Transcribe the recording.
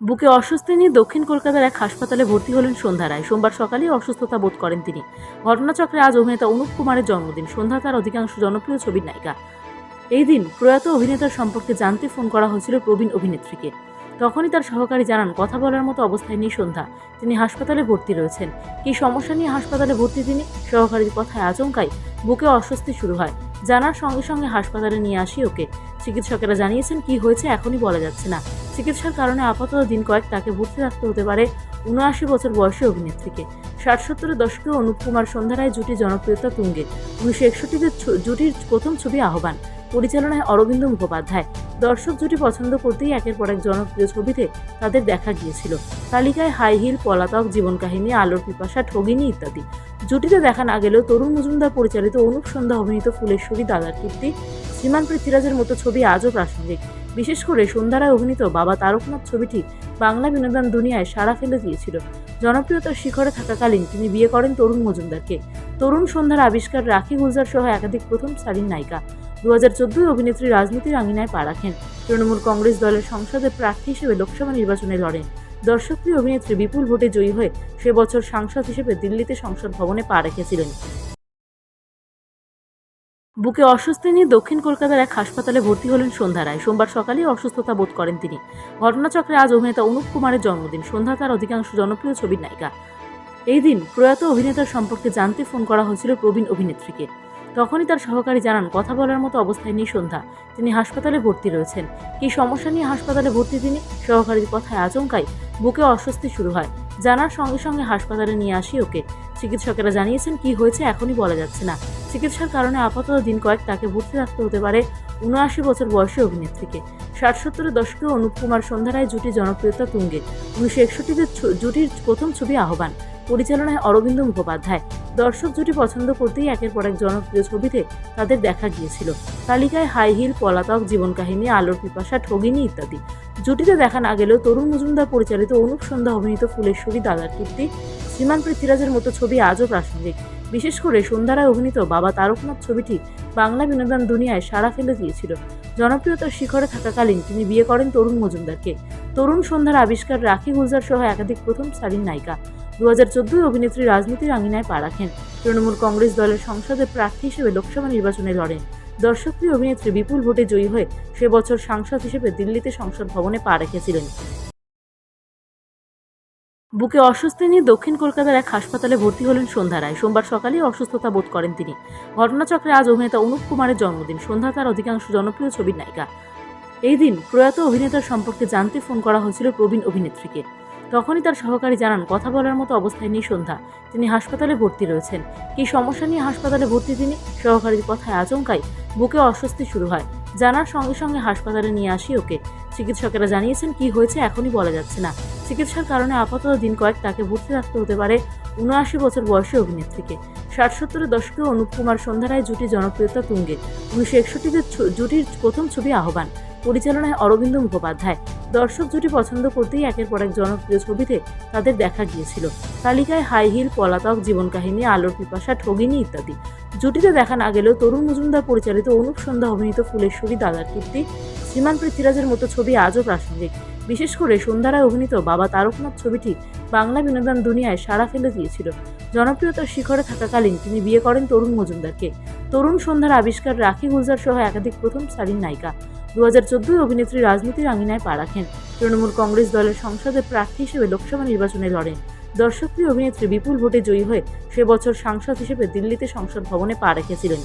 বুকে অস্বস্তি নিয়ে দক্ষিণ কলকাতার এক হাসপাতালে ভর্তি হলেন সন্ধ্যা রায়। সোমবার সকালেই অসুস্থতা বোধ করেন তিনি। ঘটনাচক্রে আজ অভিনেতা অনুপ কুমারের জন্মদিন। সন্ধ্যা তার অধিকাংশ জনপ্রিয় ছবির নায়িকা। এই দিন প্রয়াত অভিনেতার সম্পর্কে জানতে ফোন করা হয়েছিল প্রবীণ অভিনেত্রীকে। তখনই তার সহকারী জানান, কথা বলার মতো অবস্থায় নেই সন্ধ্যা। তিনি হাসপাতালে ভর্তি রয়েছেন। কী সমস্যা নিয়ে হাসপাতালে ভর্তি তিনি? সহকারীর কথায় আচমকাই বুকে অস্বস্তি শুরু হয়। জানার সঙ্গে সঙ্গে হাসপাতালে নিয়ে আসি ওকে। চিকিৎসকেরা জানিয়েছেন, কি হয়েছে এখনই বলা যাচ্ছে না। চিকিৎসার কারণে আপাতত দিন কয়েক তাকে ভর্তি রাখতে হতে পারে উনআশি বছর বয়সী অভিনেত্রীকে। ষাট সত্তরের দশকে অনুপ কুমার সন্ধ্যা রায় জুটি জনপ্রিয়তা তুঙ্গে। উনিশশো একষট্টিতে জুটির প্রথম ছবি আহ্বান, পরিচালনায় অরবিন্দ মুখোপাধ্যায়। দর্শক জুটি পছন্দ করতেই একের পর এক জনপ্রিয় ছবিতে তাদের দেখা গিয়েছিল। তালিকায় হাই হিল, পলাতক, জীবন কাহিনী, আলোর পিপাসা, ঠগিনী ইত্যাদি। জুটিতে দেখা না গেলেও তরুণ মজুমদার পরিচালিত অনুপ সন্ধ্যা অভিনীত ফুলেশ্বরী দাদার কীর্তি, শ্রীমান পৃথ্বীরাজের মতো ছবি আজও প্রাসঙ্গিক। বিশেষ করে সন্ধ্যারায় অভিনীত বাবা তারকনাথ ছবিটি বাংলা বিনোদন দুনিয়ায় সাড়া ফেলে দিয়েছিল। জনপ্রিয়তার শিখরে থাকাকালীন তিনি বিয়ে করেন তরুণ মজুমদারকে। তরুণ সন্ধ্যার আবিষ্কার রাখি গুলজার সহ একাধিক প্রথম সারির নায়িকা। দু হাজার চোদ্দই অভিনেত্রী রাজনীতির আঙিনায় পা রাখেন। তৃণমূল কংগ্রেস দলের সংসদের প্রার্থী হিসেবে লোকসভা নির্বাচনে লড়েন। দর্শকপ্রিয় অভিনেত্রী বিপুল ভোটে জয়ী হয়ে সে বছর সাংসদ হিসেবে দিল্লিতে সংসদ ভবনে পা রেখেছিলেন। বুকে অস্বস্তি নিয়ে দক্ষিণ কলকাতার এক হাসপাতালে ভর্তি হলেন সন্ধ্যা রায়। সোমবার সকালেই অসুস্থতা বোধ করেন তিনি। ঘটনাচক্রে আজ অভিনেতা অনুপ কুমারের জন্মদিন। সন্ধ্যা তার অধিকাংশ জনপ্রিয় ছবির নায়িকা। এই দিন প্রয়াত অভিনেতার সম্পর্কে জানতে ফোন করা হয়েছিল প্রবীণ অভিনেত্রীকে। তখনই তার সহকারী জানান, কথা বলার মতো অবস্থায় নেই সন্ধ্যা। তিনি হাসপাতালে ভর্তি রয়েছেন। কী সমস্যা নিয়ে হাসপাতালে ভর্তি তিনি? সহকারীর কথায় আচমকাই বুকে অস্বস্তি শুরু হয়। জানার সঙ্গে সঙ্গে হাসপাতালে নিয়ে আসি ওকে। চিকিৎসকেরা জানিয়েছেন, কি হয়েছে এখনই বলা যাচ্ছে না। চিকিৎসার কারণে আপাতত দিন কয়েক তাকে ভর্তি রাখতে হতে পারে উনআশি বছর বয়সী অভিনেত্রীকে। ষাট সত্তরের দশকে অনুপ কুমার সন্ধ্যা রায় জুটি জনপ্রিয়তা তুঙ্গে। উনিশশো একষট্টিতে জুটির প্রথম ছবি আহ্বান, পরিচালনায় অরবিন্দ মুখোপাধ্যায়। দর্শক জুটি পছন্দ করতেই একের পর এক জনপ্রিয় ছবিতে তাদের দেখা গিয়েছিল। তালিকায় হাই হিল, পলাতক, জীবন কাহিনী, আলোর পিপাসা, ঠগিনী ইত্যাদি। জুটিতে দেখা না গেলেও তরুণ মজুমদার পরিচালিত অনুপ সন্ধ্যা অভিনীত ফুলেশ্বরী দাদার কীর্তি, শ্রীমান পৃথ্বীরাজের মতো ছবি আজও প্রাসঙ্গিক। বিশেষ করে সন্ধ্যারায় অভিনীত বাবা তারকনাথ ছবিটি বাংলা বিনোদন দুনিয়ায় সাড়া ফেলে দিয়েছিল। জনপ্রিয়তার শিখরে থাকাকালীন তিনি বিয়ে করেন তরুণ মজুমদারকে। তরুণ সন্ধ্যার আবিষ্কার রাখি গুলজার সহ একাধিক প্রথম সারির নায়িকা। দু হাজার চোদ্দই অভিনেত্রী রাজনীতির আঙিনায় পা রাখেন। তৃণমূল কংগ্রেস দলের সংসদের প্রার্থী হিসেবে লোকসভা নির্বাচনে লড়েন। দর্শকপ্রিয় অভিনেত্রী বিপুল ভোটে জয়ী হয়ে সে বছর সাংসদ হিসেবে দিল্লিতে সংসদ ভবনে পা রেখেছিলেন। বুকে অস্বস্তি নিয়ে দক্ষিণ কলকাতার এক হাসপাতালে ভর্তি হলেন সন্ধ্যা রায়। সোমবার সকালেই অসুস্থতা বোধ করেন তিনি। ঘটনাচক্রে আজ অভিনেতা অনুপ কুমারের জন্মদিন। সন্ধ্যা তার অধিকাংশ জনপ্রিয় ছবির নায়িকা। এই দিন প্রয়াত অভিনেতার সম্পর্কে জানতে ফোন করা হয়েছিল প্রবীণ অভিনেত্রীকে। তখনই তার সহকারী জানান, কথা বলার মতো অবস্থায় নেই সন্ধ্যা। তিনি হাসপাতালে ভর্তি রয়েছেন। কী সমস্যা নিয়ে হাসপাতালে ভর্তি তিনি? সহকারীর কথায় আচমকাই বুকে অস্বস্তি শুরু হয়। জানার সঙ্গে সঙ্গে হাসপাতালে নিয়ে আসি ওকে। চিকিৎসকেরা জানিয়েছেন, কি হয়েছে এখনই বলা যাচ্ছে না। চিকিৎসার কারণে আপাতত দিন কয়েক তাকে ভর্তি রাখতে হতে পারে উনআশি বছর বয়সী অভিনেত্রীকে। ষাট সত্তরের দশকে অনুপ কুমার সন্ধ্যা রায় জুটি জনপ্রিয়তা তুঙ্গে। উনিশশো একষট্টিতে জুটির প্রথম ছবি আহ্বান, পরিচালনায় অরবিন্দ মুখোপাধ্যায়। দর্শক জুটি পছন্দ করতেই একের পর এক জনপ্রিয় ছবিতে তাদের দেখা গিয়েছিল। তালিকায় হাই হিল, পলাতক জীবন কাহিনী আলোর পিপাসা, ঠগিনী ইত্যাদি। জুটিতে দেখা না গেলেও তরুণ মজুমদার পরিচালিত অনুপ সন্ধ্যা অভিনীত ফুলেশ্বরী দাদার কীর্তি, শ্রীমান পৃথ্বীরাজের মতো ছবি আজও প্রাসঙ্গিক। বিশেষ করে সন্ধ্যারায় অভিনীত বাবা তারকনাথ ছবিটি বাংলা বিনোদন দুনিয়ায় সাড়া ফেলে দিয়েছিল। জনপ্রিয়তার শিখরে থাকাকালীন তিনি বিয়ে করেন তরুণ মজুমদারকে। তরুণ সন্ধ্যার আবিষ্কার রাখি গুলজার সহ একাধিক প্রথম সারির নায়িকা। দু হাজার চোদ্দই অভিনেত্রী রাজনীতির আঙিনায় পা রাখেন। তৃণমূল কংগ্রেস দলের সংসদের প্রার্থী হিসেবে লোকসভা নির্বাচনে লড়েন। দর্শকপ্রিয় অভিনেত্রী বিপুল ভোটে জয়ী হয়ে সে বছর সাংসদ হিসেবে দিল্লিতে সংসদ ভবনে পা রেখেছিলেন।